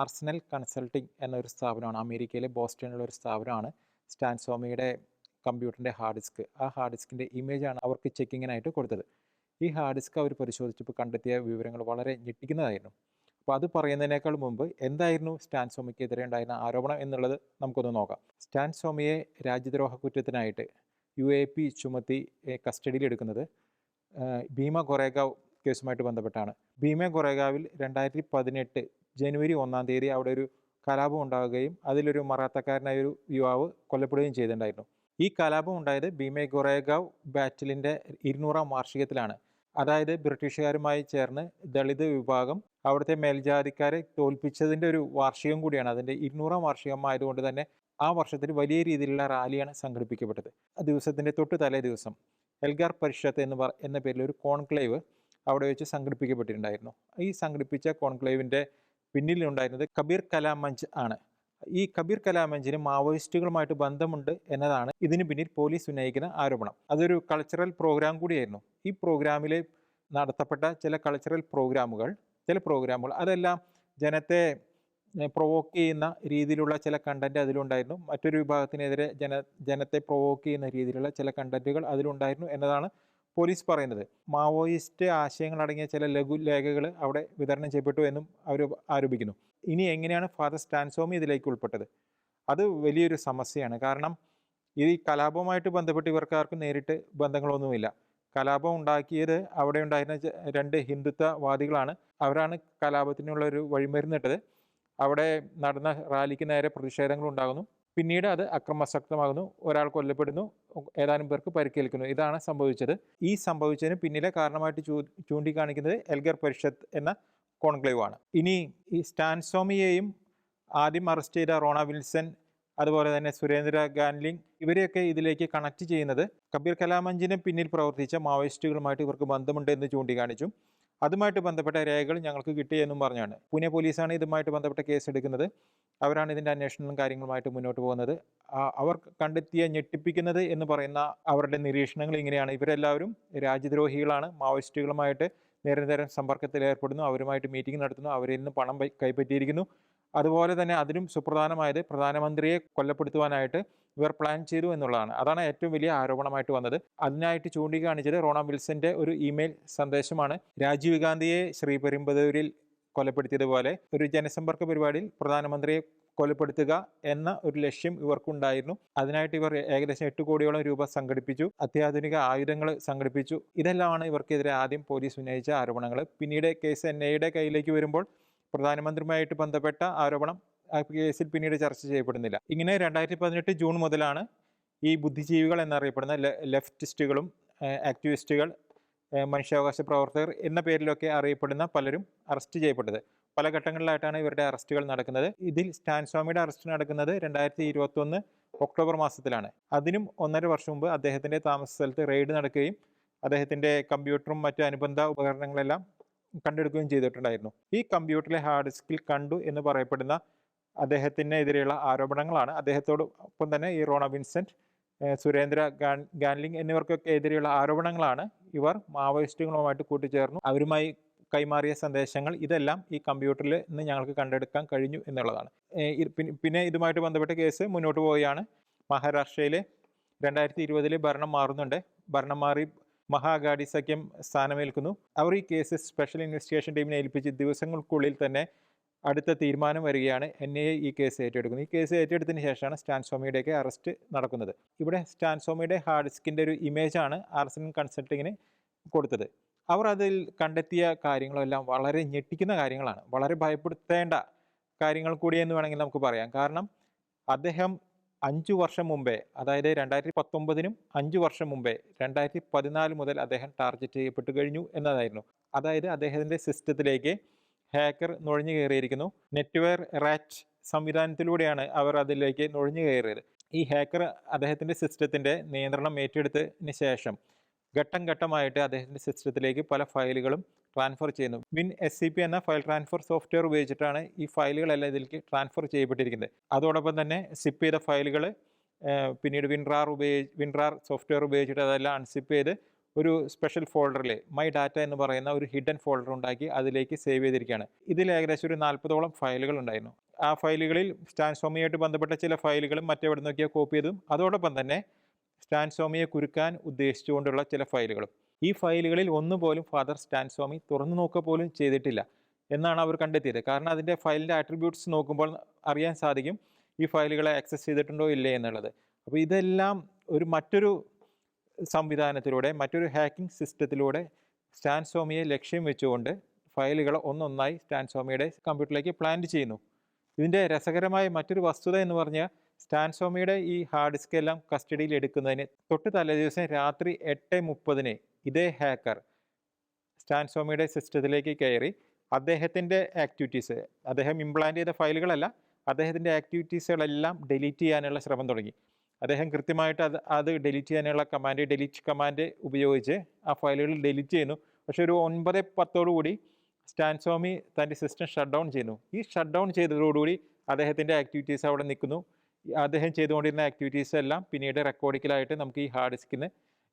Arsenal consulting എന്നൊരു സ്ഥാപനമാണ്. അമേരിക്കയിലെ ബോസ്റ്റണിലുള്ള ഒരു സ്ഥാപനമാണ്. സ്റ്റാൻസോമിയുടെ കമ്പ്യൂട്ടറിന്റെ ഹാർഡ് ഡിസ്ക്. ആ ഹാർഡ് ഡിസ്കിന്റെ ഇമേജാണ് അവർക്ക് ചെക്കിങ്ങിനായിട്ട് കൊടുത്തത്. ഈ ഹാർഡ് ഡിസ്ക് അവർ പരിശോധിച്ചപ്പോൾ കണ്ടെത്തിയ വിവരങ്ങൾ വളരെ ഞെട്ടിക്കുന്നതായിരുന്നു. അപ്പോൾ അത് പറയുന്നതിനേക്കാൾ മുമ്പ് എന്തായിരുന്നു സ്റ്റാൻസോമിക്കെതിരെ ഉണ്ടായിരുന്ന ആരോപണം എന്നുള്ളത് നമുക്കൊന്ന് നോക്കാം. സ്റ്റാൻസോമിയെ രാജ്യദ്രോഹ കുറ്റത്തിനായിട്ട് യു എ പി ചുമത്തി കസ്റ്റഡിയിലെടുക്കുന്നത് ഭീമ കൊറേഗാവ് കേസുമായിട്ട് ബന്ധപ്പെട്ടാണ്. ഭീമ കൊറേഗാവിൽ രണ്ടായിരത്തി പതിനെട്ട് ജനുവരി ഒന്നാം തീയതി അവിടെ ഒരു കലാപം ഉണ്ടാവുകയും അതിലൊരു മറാത്തക്കാരനായ ഒരു യുവാവ് കൊല്ലപ്പെടുകയും ചെയ്തിട്ടുണ്ടായിരുന്നു. ഈ കലാപം ഉണ്ടായത് ഭീമെ ഗൊറേഗാവ് ബാറ്റിലിന്റെ ഇരുന്നൂറാം വാർഷികത്തിലാണ്. അതായത് ബ്രിട്ടീഷുകാരുമായി ചേർന്ന് ദളിത് വിഭാഗം അവിടുത്തെ മേൽജാതിക്കാരെ തോൽപ്പിച്ചതിന്റെ ഒരു വാർഷികം കൂടിയാണ്. അതിന്റെ ഇരുന്നൂറാം വാർഷികം ആയതുകൊണ്ട് തന്നെ ആ വർഷത്തിൽ വലിയ രീതിയിലുള്ള റാലിയാണ് സംഘടിപ്പിക്കപ്പെട്ടത്. ആ ദിവസത്തിന്റെ തൊട്ട് തലേ ദിവസം എൽഗാർ പരിഷത്ത് എന്ന് പറ എന്ന പേരിൽ ഒരു കോൺക്ലേവ് അവിടെ വെച്ച് സംഘടിപ്പിക്കപ്പെട്ടിട്ടുണ്ടായിരുന്നു. ഈ സംഘടിപ്പിച്ച കോൺക്ലേവിന്റെ പിന്നിലുണ്ടായിരുന്നത് കബീർ കലാമഞ്ച് ആണ്. ഈ കബീർ കലാമഞ്ചിന് മാവോയിസ്റ്റുകളുമായിട്ട് ബന്ധമുണ്ട് എന്നതാണ് ഇതിന് പിന്നിൽ പോലീസ് ഉന്നയിക്കുന്ന ആരോപണം. അതൊരു കൾച്ചറൽ പ്രോഗ്രാം കൂടിയായിരുന്നു. ഈ പ്രോഗ്രാമിൽ നടത്തപ്പെട്ട ചില കൾച്ചറൽ പ്രോഗ്രാമുകൾ ചില പ്രോഗ്രാമുകൾ അതെല്ലാം ജനത്തെ പ്രൊവോക്ക് ചെയ്യുന്ന രീതിയിലുള്ള ചില കണ്ടന്റ് അതിലുണ്ടായിരുന്നു. മറ്റൊരു വിഭാഗത്തിനെതിരെ ജന ജനത്തെ പ്രൊവോക്ക് ചെയ്യുന്ന രീതിയിലുള്ള ചില കണ്ടന്റുകൾ അതിലുണ്ടായിരുന്നു എന്നതാണ് പോലീസ് പറയുന്നത്. മാവോയിസ്റ്റ് ആശയങ്ങൾ അടങ്ങിയ ചില ലഘുലേഖകൾ അവിടെ വിതരണം ചെയ്യപ്പെട്ടു എന്നും അവർ ആരോപിക്കുന്നു. ഇനി എങ്ങനെയാണ് ഫാദർ സ്റ്റാൻസോമി ഇതിലേക്ക് ഉൾപ്പെട്ടത്? അത് വലിയൊരു സമസ്യയാണ്. കാരണം ഈ കലാപവുമായിട്ട് ബന്ധപ്പെട്ട് ഇവർക്കാർക്കും നേരിട്ട് ബന്ധങ്ങളൊന്നുമില്ല. കലാപം ഉണ്ടാക്കിയത് അവിടെ ഉണ്ടായിരുന്ന രണ്ട് ഹിന്ദുത്വവാദികളാണ്. അവരാണ് കലാപത്തിനുള്ള ഒരു വഴിമരുന്നിട്ടത്. അവിടെ നടന്ന റാലിക്ക് നേരെ പ്രതിഷേധങ്ങൾ ഉണ്ടാകുന്നു പിന്നീട് അത് അക്രമാസക്തമാകുന്നു. ഒരാൾ കൊല്ലപ്പെടുന്നു. ഏതാനും പേർക്ക് പരിക്കേൽക്കുന്നു. ഇതാണ് സംഭവിച്ചത്. ഈ സംഭവിച്ചതിന് പിന്നിലെ കാരണമായിട്ട് ചൂ ചൂണ്ടിക്കാണിക്കുന്നത് എൽഗർ പരിഷത്ത് എന്ന കോൺക്ലേവ് ആണ്. ഇനി ഈ സ്റ്റാൻസോമിയെയും ആദ്യം അറസ്റ്റ് ചെയ്ത റോണ വിൽസൺ അതുപോലെ തന്നെ സുരേന്ദ്ര ഗാൻലിംഗ് ഇവരെയൊക്കെ ഇതിലേക്ക് കണക്ട് ചെയ്യുന്നത് കബീർ കലാമഞ്ചിന് പിന്നിൽ പ്രവർത്തിച്ച മാവോയിസ്റ്റുകളുമായിട്ട് ഇവർക്ക് ബന്ധമുണ്ട് എന്ന് ചൂണ്ടിക്കാണിച്ചു. അതുമായിട്ട് ബന്ധപ്പെട്ട രേഖകൾ ഞങ്ങൾക്ക് കിട്ടിയെന്നും പറഞ്ഞാണ്. പൂനെ പോലീസാണ് ഇതുമായിട്ട് ബന്ധപ്പെട്ട കേസ് എടുക്കുന്നത്. അവരാണ് ഇതിന്റെ അന്വേഷണവും കാര്യങ്ങളുമായിട്ട് മുന്നോട്ട് പോകുന്നത്. അവർ കണ്ടെത്തിയ ഞെട്ടിപ്പിക്കുന്നത് എന്ന് പറയുന്ന അവരുടെ നിരീക്ഷണങ്ങൾ ഇങ്ങനെയാണ്. ഇവരെല്ലാവരും രാജ്യദ്രോഹികളാണ്. മാവോയിസ്റ്റുകളുമായിട്ട് നിരന്തരം സമ്പർക്കത്തിൽ ഏർപ്പെടുന്നു അവരുമായിട്ട് മീറ്റിംഗ് നടത്തുന്നു. അവരിൽ നിന്ന് പണം കൈപ്പറ്റിയിരിക്കുന്നു. അതുപോലെ തന്നെ അതിലും സുപ്രധാനമായത് പ്രധാനമന്ത്രിയെ കൊല്ലപ്പെടുത്തുവാനായിട്ട് ഇവർ പ്ലാൻ ചെയ്തു എന്നുള്ളതാണ്. അതാണ് ഏറ്റവും വലിയ ആരോപണമായിട്ട് വന്നത്. അതിനായിട്ട് ചൂണ്ടിക്കാണിച്ചത് റോണ വിൽസന്റെ ഒരു ഇമെയിൽ സന്ദേശമാണ്. രാജീവ് ഗാന്ധിയെ ശ്രീപെരുമ്പതൂരിൽ കൊലപ്പെടുത്തിയതുപോലെ ഒരു ജനസമ്പർക്ക പരിപാടിയിൽ പ്രധാനമന്ത്രിയെ കൊലപ്പെടുത്തുക എന്ന ഒരു ലക്ഷ്യം ഇവർക്കുണ്ടായിരുന്നു. അതിനായിട്ട് ഇവർ ഏകദേശം എട്ട് കോടിയോളം രൂപ സംഘടിപ്പിച്ചു. അത്യാധുനിക ആയുധങ്ങൾ സംഘടിപ്പിച്ചു. ഇതെല്ലാമാണ് ഇവർക്കെതിരെ ആദ്യം പോലീസ് ഉന്നയിച്ച ആരോപണങ്ങൾ. പിന്നീട് കേസ് എൻ ഐയുടെ കയ്യിലേക്ക് വരുമ്പോൾ പ്രധാനമന്ത്രിയുമായിട്ട് ബന്ധപ്പെട്ട ആരോപണം കേസിൽ പിന്നീട് ചർച്ച ചെയ്യപ്പെടുന്നില്ല. ഇങ്ങനെ രണ്ടായിരത്തി പതിനെട്ട് ജൂൺ മുതലാണ് ഈ ബുദ്ധിജീവികൾ എന്നറിയപ്പെടുന്ന ലെഫ്റ്റിസ്റ്റുകളും ആക്ടിവിസ്റ്റുകൾ മനുഷ്യാവകാശ പ്രവർത്തകർ എന്ന പേരിലൊക്കെ അറിയപ്പെടുന്ന പലരും അറസ്റ്റ് ചെയ്യപ്പെട്ടത്. പല ഘട്ടങ്ങളിലായിട്ടാണ് ഇവരുടെ അറസ്റ്റുകൾ നടക്കുന്നത്. ഇതിൽ സ്റ്റാൻ സ്വാമിയുടെ അറസ്റ്റ് നടക്കുന്നത് രണ്ടായിരത്തി ഇരുപത്തൊന്ന് ഒക്ടോബർ മാസത്തിലാണ്. അതിനും ഒന്നര വർഷം മുമ്പ് അദ്ദേഹത്തിന്റെ താമസ സ്ഥലത്ത് റെയ്ഡ് നടക്കുകയും അദ്ദേഹത്തിന്റെ കമ്പ്യൂട്ടറും മറ്റ് അനുബന്ധ ഉപകരണങ്ങളെല്ലാം കണ്ടെടുക്കുകയും ചെയ്തിട്ടുണ്ടായിരുന്നു. ഈ കമ്പ്യൂട്ടറിലെ ഹാർഡ് ഡിസ്കിൽ കണ്ടു എന്ന് പറയപ്പെടുന്ന അദ്ദേഹത്തിനെതിരെയുള്ള ആരോപണങ്ങളാണ്. അദ്ദേഹത്തോടൊപ്പം തന്നെ ഈ റോണ വിൻസെന്റ് സുരേന്ദ്ര ഗാൻ ഗാൻലിംഗ് എന്നിവർക്കൊക്കെ എതിരെയുള്ള ആരോപണങ്ങളാണ് ഇവർ മാവോയിസ്റ്റുകളുമായിട്ട് കൂട്ടിച്ചേർന്നു. അവരുമായി കൈമാറിയ സന്ദേശങ്ങൾ ഇതെല്ലാം ഈ കമ്പ്യൂട്ടറിൽ നിന്ന് ഞങ്ങൾക്ക് കണ്ടെടുക്കാൻ കഴിഞ്ഞു എന്നുള്ളതാണ്. പിന്നെ ഇതുമായിട്ട് ബന്ധപ്പെട്ട കേസ് മുന്നോട്ട് പോവുകയാണ്. മഹാരാഷ്ട്രയിലെ രണ്ടായിരത്തി ഇരുപതിൽ ഭരണം മാറുന്നുണ്ട്. ഭരണം മാറി മഹാഗാഡി സഖ്യം സ്ഥാനമേൽക്കുന്നു. അവർ ഈ കേസ് സ്പെഷ്യൽ ഇൻവെസ്റ്റിഗേഷൻ ടീമിനെ ഏൽപ്പിച്ച് ദിവസങ്ങൾക്കുള്ളിൽ തന്നെ അടുത്ത തീരുമാനം വരികയാണ് എൻ ഈ കേസ് ഏറ്റെടുക്കുന്നത്. ഈ കേസ് ഏറ്റെടുത്തതിന് ശേഷമാണ് സ്റ്റാൻസോമിയുടെയൊക്കെ അറസ്റ്റ് നടക്കുന്നത്. ഇവിടെ സ്റ്റാൻസോമിയുടെ ഹാർഡ് ഡിസ്കിന്റെ ഒരു ഇമേജാണ് ആർസൻ കൺസൾട്ടിങ്ങിന് കൊടുത്തത്. അവർ അതിൽ കണ്ടെത്തിയ കാര്യങ്ങളെല്ലാം വളരെ ഞെട്ടിക്കുന്ന കാര്യങ്ങളാണ്. വളരെ ഭയപ്പെടുത്തേണ്ട കാര്യങ്ങൾ കൂടി എന്ന് വേണമെങ്കിൽ നമുക്ക് പറയാം. കാരണം അദ്ദേഹം അഞ്ചു വർഷം മുമ്പേ അതായത് രണ്ടായിരത്തി പത്തൊമ്പതിനും അഞ്ചു വർഷം മുമ്പേ രണ്ടായിരത്തി പതിനാല് മുതൽ അദ്ദേഹം ടാർഗറ്റ് ചെയ്യപ്പെട്ടു കഴിഞ്ഞു എന്നതായിരുന്നു. അതായത് അദ്ദേഹത്തിന്റെ സിസ്റ്റത്തിലേക്ക് ഹാക്കർ നുഴഞ്ഞു കയറിയിരിക്കുന്നു. നെറ്റ്വെയർ റാറ്റ് സംവിധാനത്തിലൂടെയാണ് അവർ അതിലേക്ക് നുഴഞ്ഞു കയറിയത്. ഈ ഹാക്കർ അദ്ദേഹത്തിന്റെ സിസ്റ്റത്തിന്റെ നിയന്ത്രണം ഏറ്റെടുത്തതിന് ശേഷം ഘട്ടം ഘട്ടമായിട്ട് അദ്ദേഹത്തിന്റെ സിസ്റ്റത്തിലേക്ക് പല ഫയലുകളും ട്രാൻസ്ഫർ ചെയ്യുന്നു. വിൻ എസ് സി പി എന്ന ഫയൽ ട്രാൻസ്ഫർ സോഫ്റ്റ്വെയർ ഉപയോഗിച്ചിട്ടാണ് ഈ ഫയലുകളെല്ലാം ഇതിലേക്ക് ട്രാൻസ്ഫർ ചെയ്യപ്പെട്ടിരിക്കുന്നത്. അതോടൊപ്പം തന്നെ സിപ്പ് ചെയ്ത ഫയലുകൾ പിന്നീട് വിൻറാർ ഉപയോഗിച്ച് വിൻറാർ സോഫ്റ്റ്വെയർ ഉപയോഗിച്ചിട്ട് അതെല്ലാം അൺസിപ്പ് ചെയ്ത് ഒരു സ്പെഷ്യൽ ഫോൾഡറിൽ മൈ ഡാറ്റ എന്ന് പറയുന്ന ഒരു ഹിഡൻ ഫോൾഡർ ഉണ്ടാക്കി അതിലേക്ക് സേവ് ചെയ്തിരിക്കുകയാണ്. ഇതിൽ ഏകദേശം ഒരു നാൽപ്പതോളം ഫയലുകൾ ഉണ്ടായിരുന്നു. ആ ഫയലുകളിൽ സ്റ്റാൻസോമിയായിട്ട് ബന്ധപ്പെട്ട ചില ഫയലുകളും മറ്റെവിടെ നോക്കിയാൽ കോപ്പി ചെയ്തതും അതോടൊപ്പം തന്നെ സ്റ്റാൻസോമിയെ കുരുക്കാൻ ഉദ്ദേശിച്ചുകൊണ്ടുള്ള ചില ഫയലുകളും. ഈ ഫയലുകളിൽ ഒന്നുപോലും ഫാദർ സ്റ്റാൻസ്വാമി തുറന്നു നോക്കുക പോലും ചെയ്തിട്ടില്ല എന്നാണ് അവർ കണ്ടെത്തിയത്. കാരണം അതിന്റെ ഫയലിന്റെ ആട്രിബ്യൂട്ട്സ് നോക്കുമ്പോൾ അറിയാൻ സാധിക്കും ഈ ഫയലുകളെ ആക്സസ് ചെയ്തിട്ടുണ്ടോ ഇല്ലേ എന്നുള്ളത്. അപ്പോൾ ഇതെല്ലാം ഒരു മറ്റൊരു സംവിധാനത്തിലൂടെ മറ്റൊരു ഹാക്കിംഗ് സിസ്റ്റത്തിലൂടെ സ്റ്റാൻസ്വാമിയെ ലക്ഷ്യം വെച്ചുകൊണ്ട് ഫയലുകൾ ഒന്നൊന്നായി സ്റ്റാൻസ്വാമിയുടെ കമ്പ്യൂട്ടറിലേക്ക് പ്ലാന്റ് ചെയ്യുന്നു. ഇതിന്റെ രസകരമായ മറ്റൊരു വസ്തുത എന്ന് പറഞ്ഞാൽ സ്റ്റാൻസ്വാമിയുടെ ഈ ഹാർഡ് ഡിസ്ക് എല്ലാം കസ്റ്റഡിയിൽ എടുക്കുന്നതിന് തൊട്ട് തലേ ദിവസം രാത്രി എട്ട് മുപ്പതിന് ഇതേ ഹാക്കർ സ്റ്റാൻസോമിയുടെ സിസ്റ്റത്തിലേക്ക് കയറി അദ്ദേഹത്തിന്റെ ആക്ടിവിറ്റീസ് അദ്ദേഹം ഇംപ്ലാന്റ് ചെയ്ത ഫയലുകളല്ല അദ്ദേഹത്തിന്റെ ആക്ടിവിറ്റീസുകളെല്ലാം ഡിലീറ്റ് ചെയ്യാനുള്ള ശ്രമം തുടങ്ങി. അദ്ദേഹം കൃത്യമായിട്ട് അത് അത് ഡിലീറ്റ് ചെയ്യാനുള്ള കമാൻഡ് ഡിലീറ്റ് കമാൻഡ് ഉപയോഗിച്ച് ആ ഫയലുകൾ ഡിലീറ്റ് ചെയ്യുന്നു. പക്ഷേ ഒരു ഒൻപത് പത്തോടുകൂടി സ്റ്റാൻസോമി തന്റെ സിസ്റ്റം ഷട്ട് ഡൗൺ ചെയ്യുന്നു. ഈ ഷട്ട് ഡൗൺ ചെയ്തതോടുകൂടി അദ്ദേഹത്തിന്റെ ആക്ടിവിറ്റീസ് അവിടെ നിൽക്കുന്നു. അദ്ദേഹം ചെയ്തുകൊണ്ടിരുന്ന ആക്ടിവിറ്റീസ് എല്ലാം പിന്നീട് റെക്കോർഡിക്കലായിട്ട് നമുക്ക് ഈ ഹാർഡ് ഡിസ്കിന്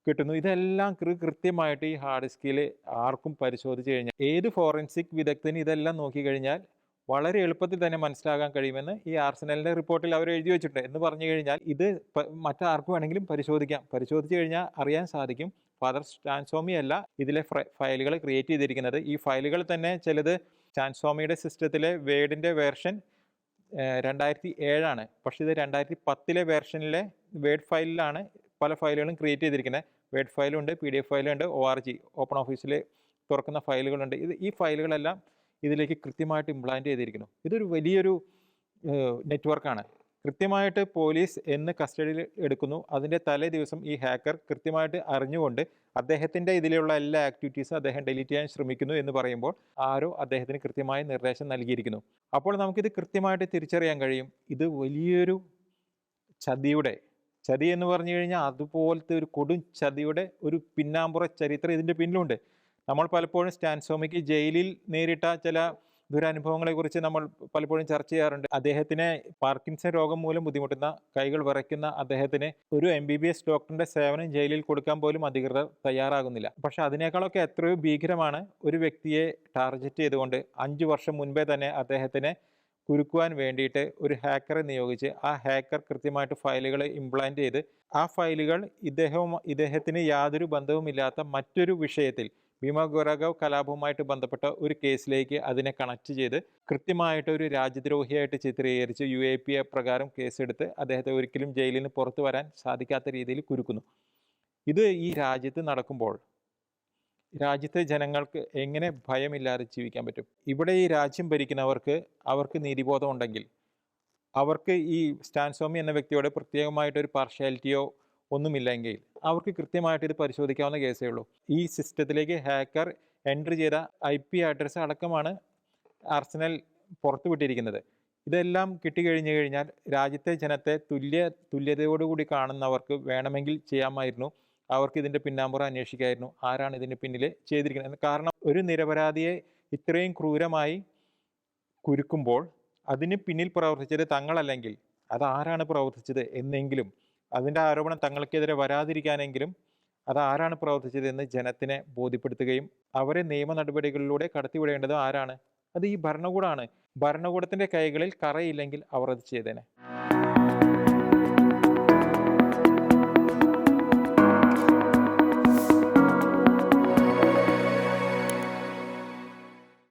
കിട്ടുന്നു. ഇതെല്ലാം കൃത്യമായിട്ട് ഈ ഹാർഡ് ഡിസ്കിൽ ആർക്കും പരിശോധിച്ച് കഴിഞ്ഞാൽ ഏത് ഫോറൻസിക് വിദഗ്ധന് ഇതെല്ലാം നോക്കിക്കഴിഞ്ഞാൽ വളരെ എളുപ്പത്തിൽ തന്നെ മനസ്സിലാകാൻ കഴിയുമെന്ന് ഈ ആർസനലിന്റെ റിപ്പോർട്ടിൽ അവർ എഴുതി വെച്ചിട്ടുണ്ട്. എന്ന് പറഞ്ഞു കഴിഞ്ഞാൽ ഇത് മറ്റാർക്കും വേണമെങ്കിലും പരിശോധിക്കാം. പരിശോധിച്ച് കഴിഞ്ഞാൽ അറിയാൻ സാധിക്കും. ഫാദർ സ്റ്റാൻസോമി അല്ല ഇതിലെ ഫയലുകൾ ക്രിയേറ്റ് ചെയ്തിരിക്കുന്നത്. ഈ ഫയലുകൾ തന്നെ ചിലത് സ്റ്റാൻസോമിയുടെ സിസ്റ്റത്തിലെ വേഡിന്റെ വേർഷൻ രണ്ടായിരത്തി ഏഴാണ്. പക്ഷേ ഇത് രണ്ടായിരത്തി പത്തിലെ വേർഷനിലെ വേഡ് ഫയലിലാണ് പല ഫയലുകളും ക്രിയേറ്റ് ചെയ്തിരിക്കുന്നത് വേഡ് ഫയലുണ്ട് പി ഡി എഫ് ഫയലുണ്ട് ഒ ആർ ജി ഓപ്പൺ ഓഫീസിൽ തുറക്കുന്ന ഫയലുകളുണ്ട്. ഇത് ഈ ഫയലുകളെല്ലാം ഇതിലേക്ക് കൃത്യമായിട്ട് ഇംപ്ലാന്റ് ചെയ്തിരിക്കുന്നു. ഇതൊരു വലിയൊരു നെറ്റ്വർക്കാണ്. കൃത്യമായിട്ട് പോലീസ് എന്ന് കസ്റ്റഡിയിൽ എടുക്കുന്നു. അതിന്റെ തലേ ദിവസം ഈ ഹാക്കർ കൃത്യമായിട്ട് അറിഞ്ഞുകൊണ്ട് അദ്ദേഹത്തിന്റെ ഇതിലുള്ള എല്ലാ ആക്ടിവിറ്റീസും അദ്ദേഹം ഡിലീറ്റ് ചെയ്യാൻ ശ്രമിക്കുന്നു എന്ന് പറയുമ്പോൾ ആരോ അദ്ദേഹത്തിന് കൃത്യമായ നിർദ്ദേശം നൽകിയിരിക്കുന്നു. അപ്പോൾ നമുക്കിത് കൃത്യമായിട്ട് തിരിച്ചറിയാൻ കഴിയും. ഇത് വലിയൊരു ചതിയുടെ ചതി എന്ന് പറഞ്ഞു കഴിഞ്ഞാൽ അതുപോലത്തെ ഒരു കൊടും ചതിയുടെ ഒരു പിന്നാമ്പുറ ചരിത്രം ഇതിന്റെ പിന്നിലുണ്ട്. നമ്മൾ പലപ്പോഴും സ്റ്റാൻസോമിക്ക് ജയിലിൽ നേരിട്ട ചില ദുരനുഭവങ്ങളെക്കുറിച്ച് നമ്മൾ പലപ്പോഴും ചർച്ച ചെയ്യാറുണ്ട്. അദ്ദേഹത്തിനെ പാർക്കിൻസൺ രോഗം മൂലം ബുദ്ധിമുട്ടുന്ന കൈകൾ വിറയ്ക്കുന്ന അദ്ദേഹത്തിന് ഒരു എം ബി ബി എസ് ഡോക്ടറിന്റെ സേവനം ജയിലിൽ കൊടുക്കാൻ പോലും അധികൃതർ തയ്യാറാകുന്നില്ല. പക്ഷെ അതിനേക്കാളൊക്കെ എത്രയോ ഭീകരമാണ് ഒരു വ്യക്തിയെ ടാർഗറ്റ് ചെയ്തുകൊണ്ട് അഞ്ച് വർഷം മുൻപേ തന്നെ അദ്ദേഹത്തിനെ കുരുക്കുവാൻ വേണ്ടിയിട്ട് ഒരു ഹാക്കറെ നിയോഗിച്ച് ആ ഹാക്കർ കൃത്യമായിട്ട് ഫയലുകൾ ഇംപ്ലാന്റ് ചെയ്ത് ആ ഫയലുകൾ ഇദ്ദേഹവും ഇദ്ദേഹത്തിന് യാതൊരു ബന്ധവുമില്ലാത്ത മറ്റൊരു വിഷയത്തിൽ ഭീമ ഗോരഗാവ് കലാപവുമായിട്ട് ബന്ധപ്പെട്ട ഒരു കേസിലേക്ക് അതിനെ കണക്ട് ചെയ്ത് കൃത്യമായിട്ട് ഒരു രാജ്യദ്രോഹിയായിട്ട് ചിത്രീകരിച്ച് യു എ പി എ പ്രകാരം കേസെടുത്ത് അദ്ദേഹത്തെ ഒരിക്കലും ജയിലിൽ നിന്ന് പുറത്തു വരാൻ സാധിക്കാത്ത രീതിയിൽ കുരുക്കുന്നു. ഇത് ഈ രാജ്യത്ത് നടക്കുമ്പോൾ രാജ്യത്തെ ജനങ്ങൾക്ക് എങ്ങനെ ഭയമില്ലാതെ ജീവിക്കാൻ പറ്റും? ഇവിടെ ഈ രാജ്യം ഭരിക്കുന്നവർക്ക് അവർക്ക് നീതിബോധം ഉണ്ടെങ്കിൽ അവർക്ക് ഈ സ്റ്റാൻസോമി എന്ന വ്യക്തിയോട് പ്രത്യേകമായിട്ടൊരു പാർഷ്യാലിറ്റിയോ ഒന്നുമില്ലെങ്കിൽ അവർക്ക് കൃത്യമായിട്ട് ഇത് പരിശോധിക്കാവുന്ന കേസേ ഉള്ളൂ. ഈ സിസ്റ്റത്തിലേക്ക് ഹാക്കർ എൻട്രി ചെയ്ത ഐ പി അഡ്രസ്സ് അടക്കമാണ് ആർസനൽ പുറത്തുവിട്ടിരിക്കുന്നത്. ഇതെല്ലാം കിട്ടിക്കഴിഞ്ഞു കഴിഞ്ഞാൽ രാജ്യത്തെ ജനത്തെ തുല്യ തുല്യതയോടുകൂടി കാണുന്നവർക്ക് വേണമെങ്കിൽ ചെയ്യാമായിരുന്നു. അവർക്ക് ഇതിന്റെ പിന്നാമ്പുറം അന്വേഷിക്കായിരുന്നു. ആരാണ് ഇതിന്റെ പിന്നിൽ ചെയ്തിരിക്കുന്നത്? കാരണം ഒരു നിരപരാധിയെ ഇത്രയും ക്രൂരമായി കുരുക്കുമ്പോൾ അതിന് പിന്നിൽ പ്രവർത്തിച്ചത് തങ്ങളല്ലെങ്കിൽ അത് ആരാണ് പ്രവർത്തിച്ചത് എന്നെങ്കിലും അതിന്റെ ആരോപണം തങ്ങൾക്കെതിരെ വരാതിരിക്കാനെങ്കിലും അത് ആരാണ് പ്രവർത്തിച്ചത് എന്ന് ജനത്തിനെ ബോധ്യപ്പെടുത്തുകയും അവരെ നിയമ നടപടികളിലൂടെ കടത്തിവിടേണ്ടത് ആരാണ്? അത് ഈ ഭരണകൂടമാണ് ഭരണകൂടത്തിന്റെ കൈകളിൽ കറയില്ലെങ്കിൽ അവർ അത് ചെയ്തേനെ.